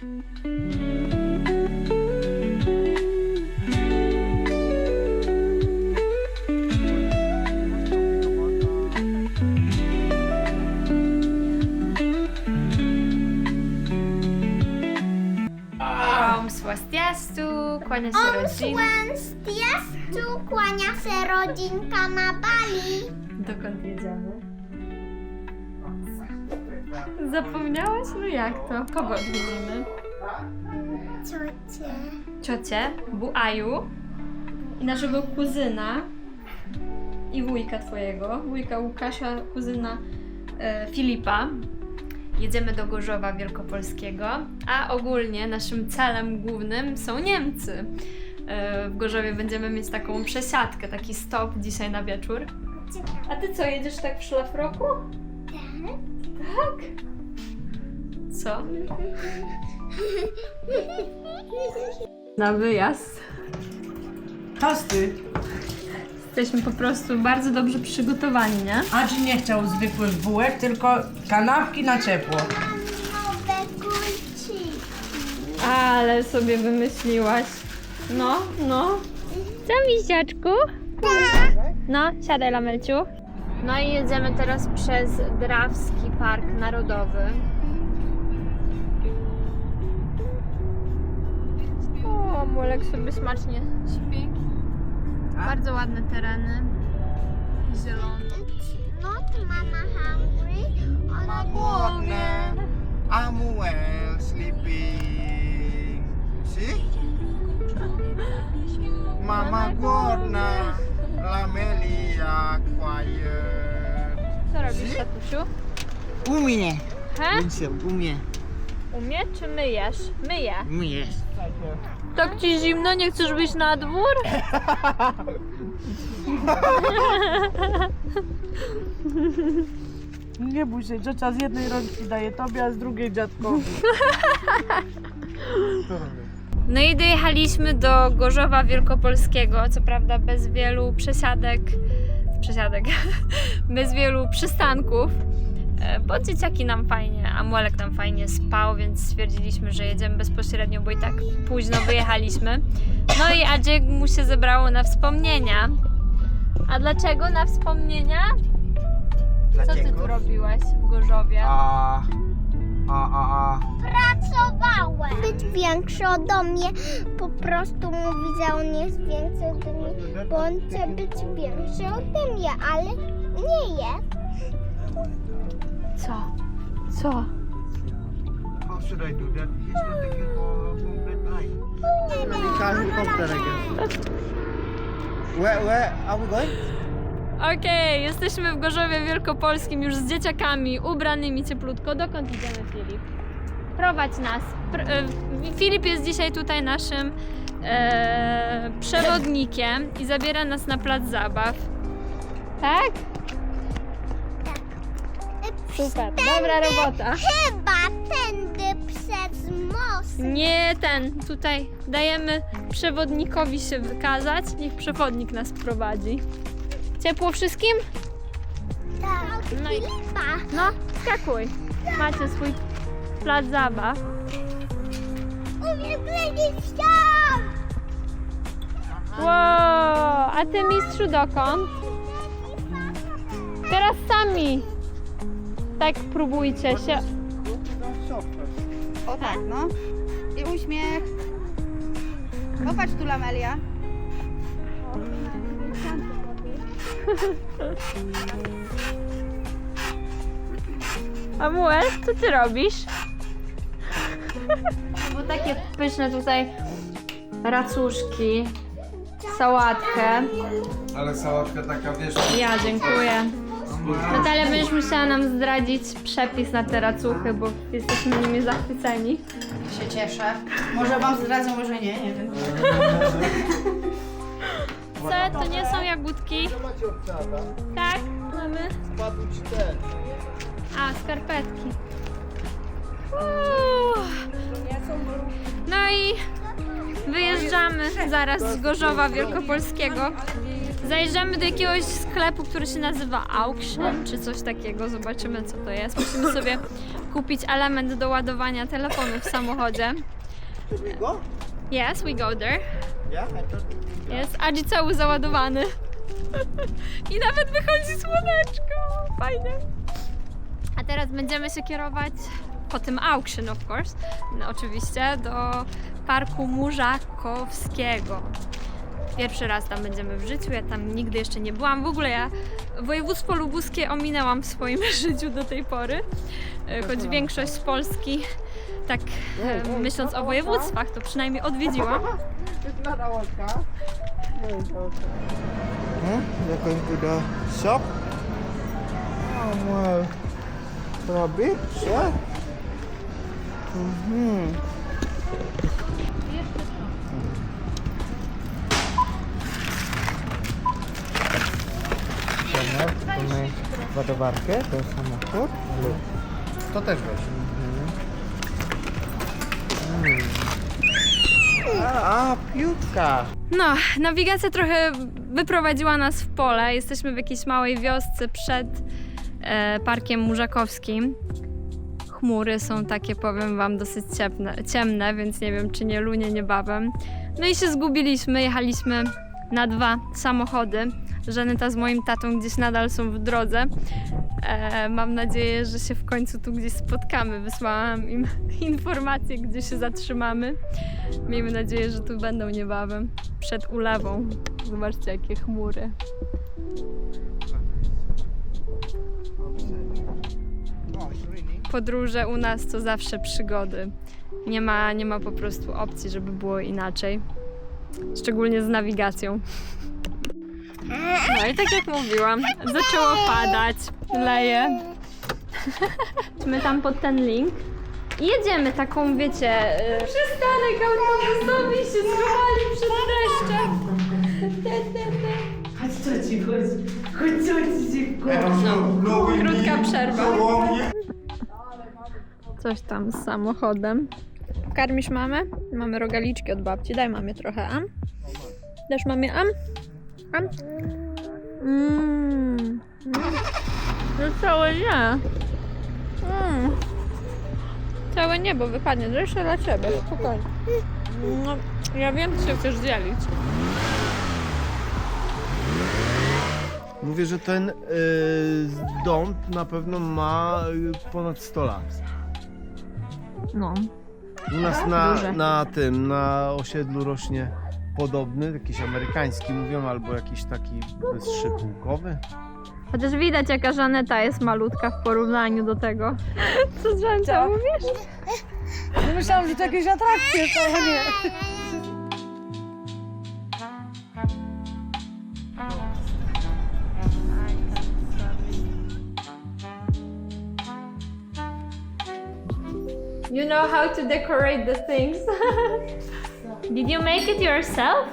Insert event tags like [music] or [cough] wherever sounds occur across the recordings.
Om Swastiastu, kłania się Om rodzina. Swastiastu kłania się rodzinka na Bali. Dokąd jedziemy? Zapomniałaś? No jak to? Kogo odwiedzimy? Ciocię, Buaju i naszego kuzyna i wujka twojego, wujka Łukasza, kuzyna e, Filipa. Jedziemy do Gorzowa Wielkopolskiego, a ogólnie naszym celem głównym są Niemcy. E, w Gorzowie będziemy mieć taką przesiadkę, taki stop dzisiaj na wieczór. A ty co, jedziesz tak w szlafroku? Tak? Co? [laughs] Na wyjazd. Tosty. Jesteśmy po prostu bardzo dobrze przygotowani, nie? Andrzej nie chciał zwykłych bułek, tylko kanapki na ciepło. Ale sobie wymyśliłaś. No, no. Co, misiaczku? No, siadaj, Lamelciu. No i jedziemy teraz przez Drawski Park Narodowy. O, Mulek sobie smacznie śpi. Bardzo ładne tereny. Zielone. Not mama hungry. Ona Głodne. I'm well sleeping. See? Mama głodna. Lamelia quiet. Co robisz, tatusiu? Umie. He? Umie. Umie czy myjesz? Myję. Umie. Tak ci zimno, nie chcesz wyjść na dwór? Nie bój się, ciocia z jednej rączki daje tobie, a z drugiej dziadkowi. [laughs] No i dojechaliśmy do Gorzowa Wielkopolskiego, co prawda bez wielu przesiadek, przesiadek, [laughs] bez wielu przystanków, bo dzieciaki nam fajnie, a Muelek nam fajnie spał, więc stwierdziliśmy, że jedziemy bezpośrednio, bo i tak późno wyjechaliśmy. No i Adzik mu się zebrało na wspomnienia. A dlaczego na wspomnienia? Co ty tu robiłeś w Gorzowie? A, a, a, a. pracowałem. Być większy ode mnie. Po prostu mówi, że on jest większy ode mnie, bo on chce być większy ode mnie, ale nie jest. Co? Co? How should I do that? He's not taking for I guess. Where, where are we going? Okej, jesteśmy w Gorzowie Wielkopolskim już z dzieciakami, ubranymi cieplutko. Dokąd idziemy, Filip? Prowadź nas. Pr- e, Filip jest dzisiaj tutaj naszym e, przewodnikiem i zabiera nas na plac zabaw. Tak? Super, dobra robota. Chyba tędy przez most. Nie ten, tutaj dajemy przewodnikowi się wykazać. Niech przewodnik nas prowadzi. Ciepło wszystkim? Tak, No i- Filipa. No, skakuj. Macie swój plac zabaw. Umiem lecieć tam. Wow, a ty mistrzu dokąd? Teraz sami. Tak próbujcie się. O tak, no. I uśmiech. Popatrz tu, Lamelia. A Muel, co ty robisz? Bo takie pyszne tutaj racuszki, sałatkę. Ale sałatka taka, wiesz... Ja dziękuję. Natalia, będziesz musiała nam zdradzić przepis na te racuchy, bo jesteśmy nimi zachwyceni. Się cieszę. Może wam zdradzę, może nie, nie wiem. [laughs] Co? To nie są jagódki? Tak, mamy. Spadł ci ten. A, skarpetki. Uuu. No i wyjeżdżamy zaraz z Gorzowa Wielkopolskiego. Zajrzymy do jakiegoś sklepu, który się nazywa Auction, czy coś takiego. Zobaczymy, co to jest. Musimy sobie kupić element do ładowania telefonu w samochodzie. Yes, we go there. Yeah, I Adzi cały załadowany. I nawet wychodzi słoneczko. Fajnie. A teraz będziemy się kierować po tym auction, of course, no, oczywiście, do parku Murzakowskiego. Pierwszy raz tam będziemy w życiu, ja tam nigdy jeszcze nie byłam. W ogóle ja województwo lubuskie ominęłam w swoim [laughs] życiu do tej pory, E, choć większość Polski, tak myśląc o województwach, to przynajmniej odwiedziłam. Huh? You're going to the shop? Oh, well. Mhm. Dobra, mamy ładowarkę do samochód. Lub. To też weź. Mhm. A, a, piłka. No, nawigacja trochę wyprowadziła nas w pole. Jesteśmy w jakiejś małej wiosce przed e, parkiem Murzakowskim. Chmury są takie, powiem Wam, dosyć ciemne, ciemne, więc nie wiem, czy nie lunie niebawem. No i się zgubiliśmy, jechaliśmy na dwa samochody. Żaneta z moim tatą gdzieś nadal są w drodze. E, mam nadzieję, że się w końcu tu gdzieś spotkamy. Wysłałam im [laughs] informację, gdzie się zatrzymamy. Miejmy nadzieję, że tu będą niebawem. Przed ulewą. Zobaczcie, jakie chmury. Podróże u nas to zawsze przygody. Nie ma, nie ma po prostu opcji, żeby było inaczej. Szczególnie z nawigacją. [laughs] No i tak jak mówiłam, zaczęło padać, leje. [laughs] Idźmy tam pod ten link i jedziemy taką, wiecie, y, przystanek autobusowy i się schowali przed deszczem. Chodź co ci chodzi. Chodź co ci No, krótka przerwa. Coś tam z samochodem. Karmisz mamę? Mamy rogaliczki od babci. Daj mamie trochę, am? Dasz mamie am? Am? Mmm. No całe nie. Mm. Całe nie, bo wypadnie. To jeszcze dla ciebie, spokojnie. No, ja wiem, co się chcesz dzielić. Mówię, że ten y, dom na pewno ma y, ponad 100 lat. No. U nas na, Duże. na tym, na osiedlu rośnie podobny, jakiś amerykański mówią, albo jakiś taki bezszypułkowy. Chociaż widać, jaka Żaneta jest malutka w porównaniu do tego. [laughs] Co Żaneta mówisz? No myślałam, że to jakieś atrakcje są, a nie. You know how to decorate the things. [laughs] Did you make it yourself?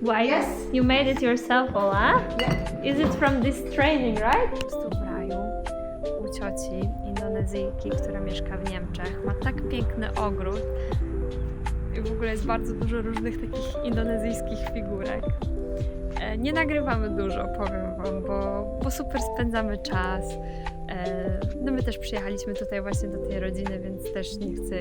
Why? Yes. You made it yourself, Ola? Is it from this training, right? W raju u cioci Indonezyjki, która mieszka w Niemczech. Ma tak piękny ogród. I w ogóle jest bardzo dużo różnych takich indonezyjskich figurek. E, Nie nagrywamy dużo, powiem Wam, bo, bo super spędzamy czas. E, No my też przyjechaliśmy tutaj właśnie do tej rodziny, więc też nie chcę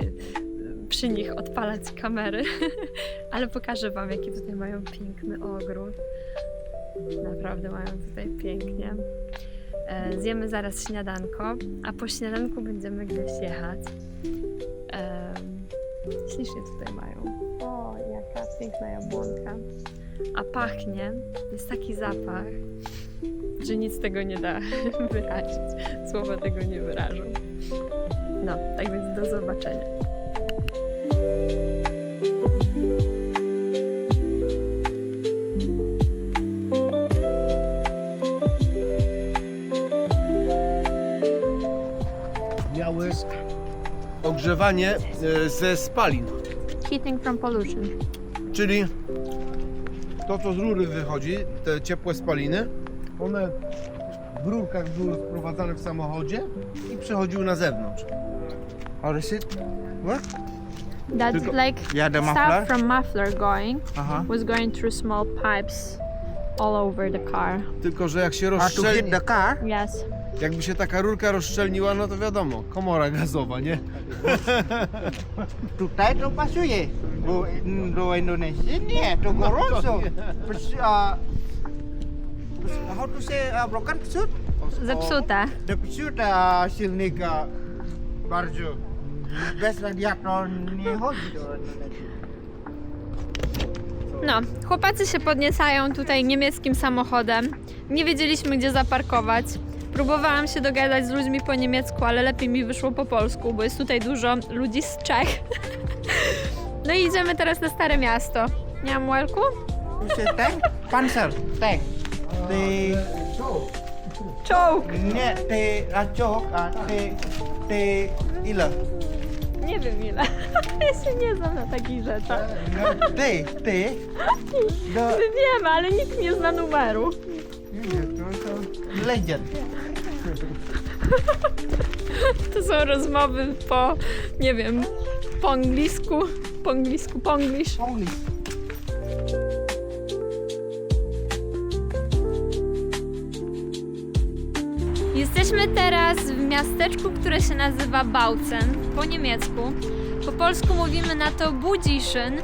przy nich odpalać kamery, [laughs] ale pokażę Wam, jaki tutaj mają piękny ogród. Naprawdę mają tutaj pięknie. E, Zjemy zaraz śniadanko, a po śniadanku będziemy gdzieś jechać. Em, Ślicznie tutaj mają. O, jaka piękna jabłonka. A pachnie, jest taki zapach, że nic tego nie da [laughs] wyrazić. Słowa tego nie wyrażą. No, tak więc do zobaczenia. Miały ogrzewanie e, ze spalin, Heating from pollution. czyli to co z rury wychodzi, te ciepłe spaliny, one w rurkach były wprowadzane w samochodzie i przechodziły na zewnątrz. How is it? What? That's Tylko- like Yeah, the stuff muffler. from muffler going Aha. was going through small pipes all over the car. Tylko, że jak się Or to the car? Yes. Jakby się taka rurka rozszczelniła, no to wiadomo, komora gazowa, nie? Tutaj to pasuje. Bo do Indonesia nie, to gorąco. Pes- a- How to say uh, broken psut? Psut uh, silnika bardzo. Bez radiator nie chodzi do. No, chłopacy się podniecają tutaj niemieckim samochodem. Nie wiedzieliśmy, gdzie zaparkować. Próbowałam się dogadać z ludźmi po niemiecku, ale lepiej mi wyszło po polsku, bo jest tutaj dużo ludzi z Czech. [laughs] No i idziemy teraz na Stare Miasto. Nie mam Łelku? Tank? Panzer, tank. Te, Czołg! nie, te, a czołg, a te, te, ile? Nie wiem ile. [laughs] Ja się nie znam na takich rzeczach. No, te, te. Do, Wiem, ale nikt nie zna numeru. Legend. To są rozmowy po, nie wiem, po anglisku, po anglisku, po anglisz. Jesteśmy teraz w miasteczku, które się nazywa Bautzen po niemiecku. Po polsku mówimy na to Budziszyn.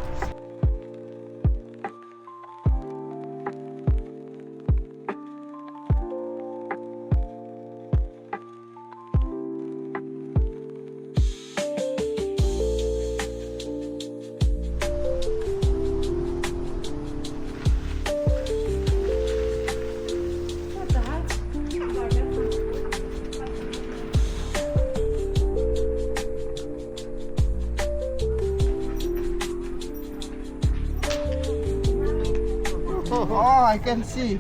Oh, I can see.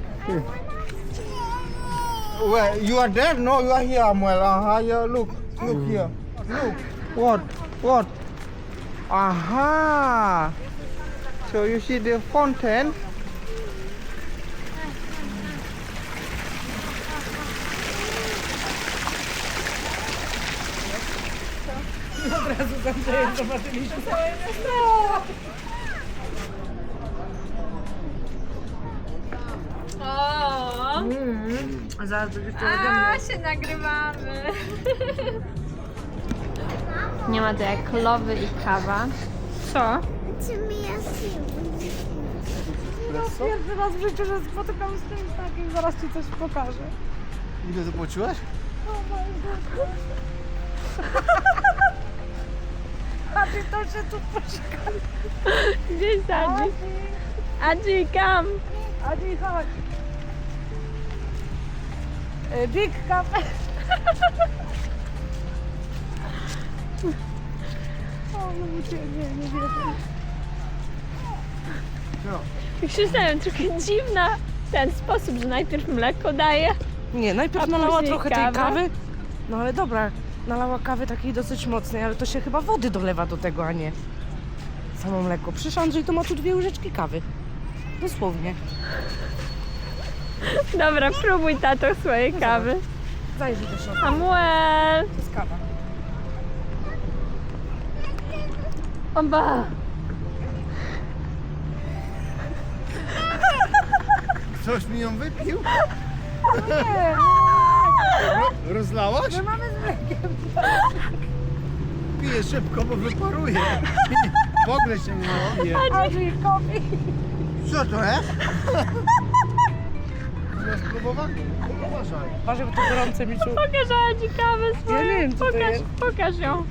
Well, you are there? No, you are here, Amuel. Uh-huh, yeah, look. Look here. Look. What? What? Aha. So you see the fountain? Od razu z Andrzejem zobaczyliśmy O, Mm. A zaraz będziesz a się nagrywamy. Nie ma to jak lowy i kawa. Co? Czy mi jest Pierwszy raz w życiu, że spotykam z czymś takim, zaraz ci coś pokażę. Ile zapłaciłaś? [laughs] A ty to się tu poszukaj. Gdzie jest Adzi? Adzi, kam. Adi, chodź. E, Big Cafe. O, no cię, nie, nie wierzę. Myślałem, trochę dziwna ten sposób, że najpierw mleko daje. Nie, najpierw A nalała później trochę tej kawy. No ale dobra, nalała kawy takiej dosyć mocnej, ale to się chyba wody dolewa do tego, a nie samo mleko. Przecież Andrzej to ma tu dwie łyżeczki kawy. Dosłownie. [laughs] Dobra, próbuj tato swojej kawy. Zajrzyj do środka. Samuel! To jest kawa. Oba! Ktoś mi ją wypił? Nie, Ro- Rozlałaś? my mamy z mlekiem. Piję szybko, bo wyparuje. W ogóle się nie. Andrzej, kopi. Co to jest? Uważaj. Uważaj, bo to gorące mi czuł. [laughs] Pokaż Adzi kawę swoją. Ja nie wiem, co to pokaż, jest. pokaż ją.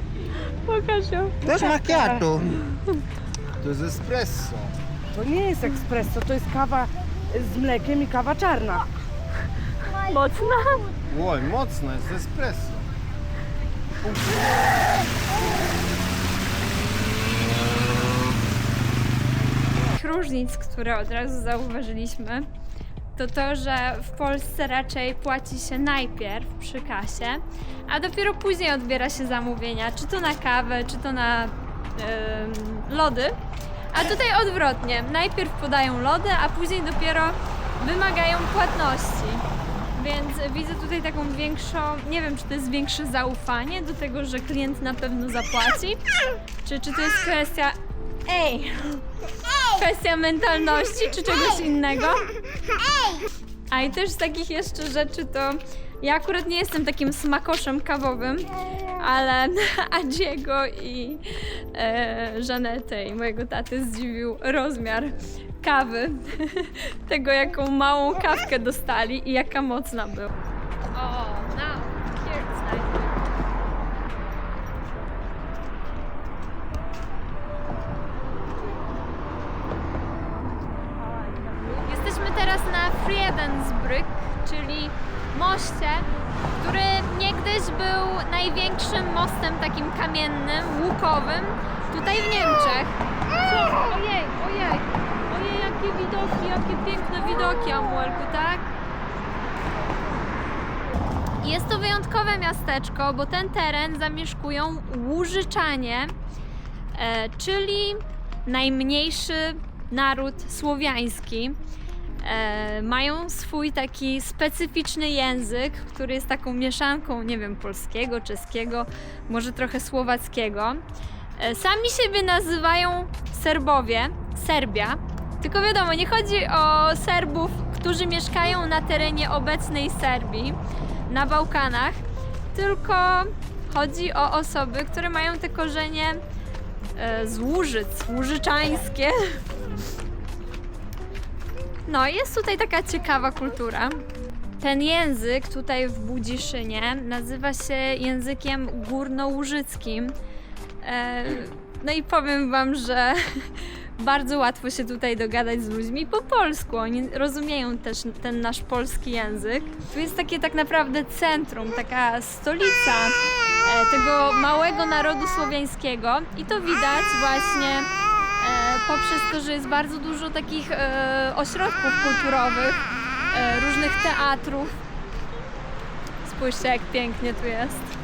Pokaż ją. To jest macchiato. To jest espresso. To nie jest espresso, to jest kawa z mlekiem i kawa czarna. Mocna? Oj, mocno, jest espresso. różnic, które od razu zauważyliśmy, to to, że w Polsce raczej płaci się najpierw przy kasie, a dopiero później odbiera się zamówienia, czy to na kawę, czy to na em, lody. A tutaj odwrotnie, najpierw podają lody, a później dopiero wymagają płatności. Więc widzę tutaj taką większą, nie wiem czy to jest większe zaufanie do tego, że klient na pewno zapłaci, czy, czy to jest kwestia, ej, kwestia mentalności czy czegoś innego. A i też z takich jeszcze rzeczy to Ja akurat nie jestem takim smakoszem kawowym, ale [laughs] Adziego i e, Żanetę i mojego taty zdziwił rozmiar kawy. [laughs] Tego, jaką małą kawkę dostali i jaka mocna była now, here it's nice. Jesteśmy teraz na Friedensbrück, czyli moście, który niegdyś był największym mostem takim kamiennym, łukowym, tutaj w Niemczech. Co? Ojej, ojej, ojej, jakie widoki, jakie piękne widoki, Amuelku, tak? Jest to wyjątkowe miasteczko, bo ten teren zamieszkują Łużyczanie, e, czyli najmniejszy naród słowiański. E, mają swój taki specyficzny język, który jest taką mieszanką, nie wiem, polskiego, czeskiego, może trochę słowackiego. E, sami siebie nazywają Serbowie, Serbia. Tylko wiadomo, nie chodzi o Serbów, którzy mieszkają na terenie obecnej Serbii, na Bałkanach, tylko chodzi o osoby, które mają te korzenie e, z Łużyc, łużyczańskie. No, jest tutaj taka ciekawa kultura. Ten język tutaj w Budziszynie nazywa się językiem górnołużyckim. E, no i powiem Wam, że [laughs] bardzo łatwo się tutaj dogadać z ludźmi po polsku. Oni rozumieją też ten nasz polski język. Tu jest takie tak naprawdę centrum, taka stolica e, tego małego narodu słowiańskiego i to widać właśnie poprzez to, że jest bardzo dużo takich e, ośrodków kulturowych, e, różnych teatrów. Spójrzcie, jak pięknie tu jest.